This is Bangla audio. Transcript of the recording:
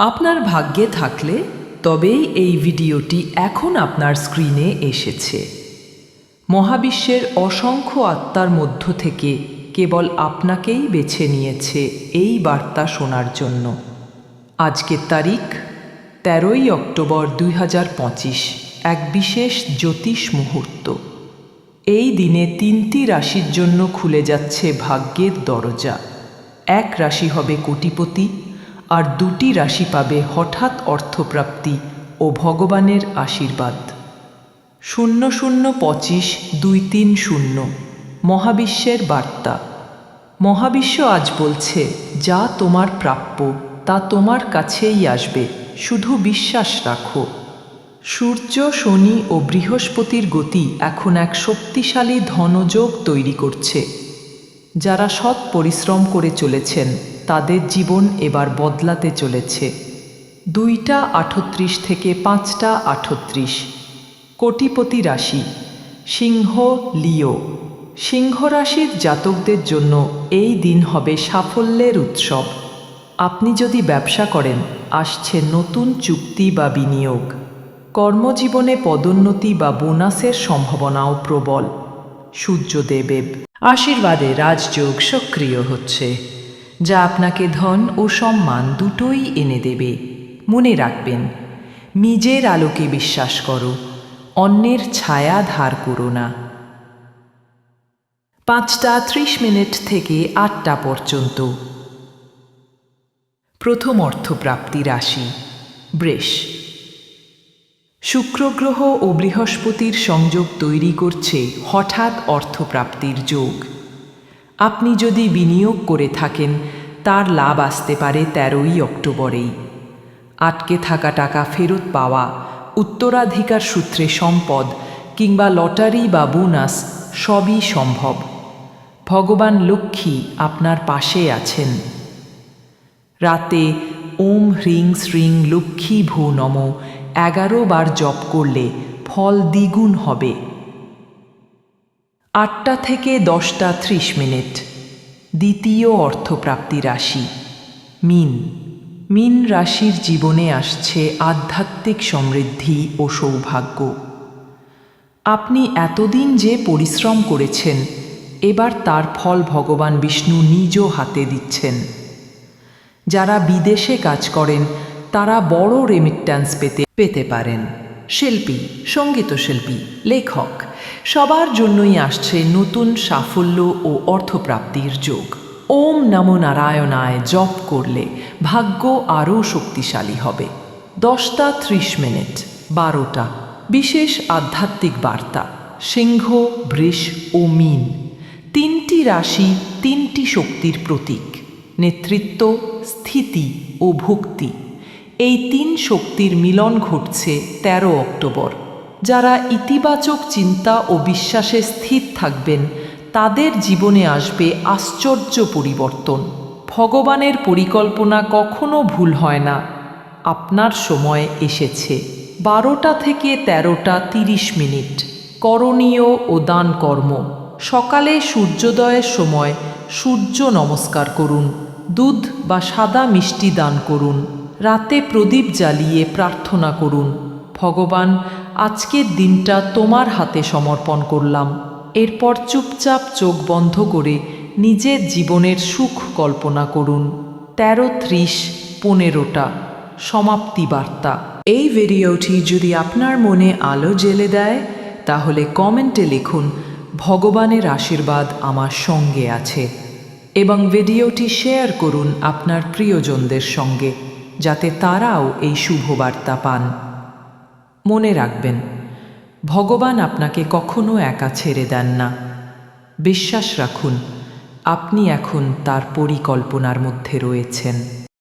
আপনার ভাগ্যে থাকলে তবেই এই ভিডিওটি এখন আপনার স্ক্রিনে এসেছে। মহাবিশ্বের অসংখ্য আত্মার মধ্য থেকে কেবল আপনাকেই বেছে নিয়েছে এই বার্তা শোনার জন্য। আজকের তারিখ তেরোই অক্টোবর দুই এক বিশেষ জ্যোতিষ মুহূর্ত। এই দিনে তিনটি রাশির জন্য খুলে যাচ্ছে ভাগ্যের দরজা। এক রাশি হবে কোটিপতি আর দুটি রাশি পাবে হঠাৎ অর্থপ্রাপ্তি ও ভগবানের আশীর্বাদ। শূন্য শূন্য পঁচিশ দুই তিন শূন্য। মহাবিশ্বের বার্তা। মহাবিশ্ব আজ বলছে, যা তোমার প্রাপ্য, তা তোমার কাছেই আসবে। শুধু বিশ্বাস রাখো। সূর্য, শনি ও বৃহস্পতির গতি এখন এক শক্তিশালী ধনযোগ তৈরি করছে। যারা সৎ পরিশ্রম করে চলেছেন তাদের জীবন এবার বদলাতে চলেছে। দুইটা আটত্রিশ থেকে পাঁচটা আটত্রিশ। কোটিপতি রাশি, সিংহ, লিও। সিংহ রাশির জাতকদের জন্য এই দিন হবে সাফল্যের উৎসব। আপনি যদি ব্যবসা করেন, আসছে নতুন চুক্তি বা বিনিয়োগ। কর্মজীবনে পদোন্নতি বা বোনাসের সম্ভাবনাও প্রবল। সূর্যদেবেব আশীর্বাদে রাজযোগ সক্রিয় হচ্ছে। যা আপনাকে ধন ও সম্মান দুটোই এনে দেবে। মনে রাখবেন, নিজের আলোকে বিশ্বাস করো, অন্যের ছায়া ধার করো না। পাঁচটা ত্রিশ মিনিট থেকে আটটা পর্যন্ত। প্রথম অর্থপ্রাপ্তি রাশি, বৃষ। শুক্রগ্রহ ও বৃহস্পতির সংযোগ তৈরি করছে হঠাৎ অর্থপ্রাপ্তির যোগ। আপনি যদি বিনিয়োগ করে থাকেন, তার লাভ আসতে পারে তেরোই অক্টোবরেই। আটকে থাকা টাকা ফেরত পাওয়া, উত্তরাধিকার সূত্রে সম্পদ কিংবা লটারি বা বোনাস সবই সম্ভব। ভগবান লক্ষ্মী আপনার পাশে আছেন। রাতে ওম হ্রিং শ্রিং লক্ষ্মী ভূ নম এগারো বার জপ করলে ফল দ্বিগুণ হবে। আটটা থেকে দশটা ত্রিশ মিনিট। দ্বিতীয় অর্থপ্রাপ্তি রাশি, মিন। মিন রাশির জীবনে আসছে আধ্যাত্মিক সমৃদ্ধি ও সৌভাগ্য। আপনি এতদিন যে পরিশ্রম করেছেন, এবার তার ফল ভগবান বিষ্ণু নিজ হাতে দিচ্ছেন। যারা বিদেশে কাজ করেন, তারা বড় রেমিট্যান্স পেতে পেতে পারেন। শিল্পী, সংগীত শিল্পী, লেখক। সবার জন্যই আসছে নতুন সাফল্য ও অর্থপ্রাপ্তির যোগ। ওম নমো নারায়ণায় জপ করলে ভাগ্য আরও শক্তিশালী হবে। দশটা ত্রিশ মিনিট, বারোটা। বিশেষ আধ্যাত্মিক বার্তা, সিংহ, বৃষ ও মিন। তিনটি রাশি, তিনটি শক্তির প্রতীক, নেতৃত্ব, স্থিতি ও ভক্তি। এই তিন শক্তির মিলন ঘটছে ১৩ অক্টোবর। যারা ইতিবাচক চিন্তা ও বিশ্বাসে স্থির থাকবেন, তাদের জীবনে আসবে আশ্চর্য পরিবর্তন। ভগবানের পরিকল্পনা কখনো ভুল হয় না। আপনার সময় এসেছে। বারোটা থেকে তেরোটা তিরিশ মিনিট। করণীয় ও দান কর্ম। সকালে সূর্যোদয়ের সময় সূর্য নমস্কার করুন। দুধ বা সাদা মিষ্টি দান করুন। রাতে প্রদীপ জ্বালিয়ে প্রার্থনা করুন, ভগবান, আজকের দিনটা তোমার হাতে সমর্পণ করলাম। এরপর চুপচাপ চোখ বন্ধ করে নিজের জীবনের সুখ কল্পনা করুন। তেরো ত্রিশ পনেরোটা। সমাপ্তি বার্তা। এই ভিডিওটি যদি আপনার মনে আলো জেলে দেয়, তাহলে কমেন্টে লিখুন, ভগবানের আশীর্বাদ আমার সঙ্গে আছে। এবং ভিডিওটি শেয়ার করুন আপনার প্রিয়জনদের সঙ্গে। যাতে তারাও এই শুভবার্তা পান। মনে রাখবেন, ভগবান আপনাকে কখনো একা ছেড়ে দেন না। বিশ্বাস রাখুন, আপনি এখন তার পরিকল্পনার মধ্যে রয়েছেন।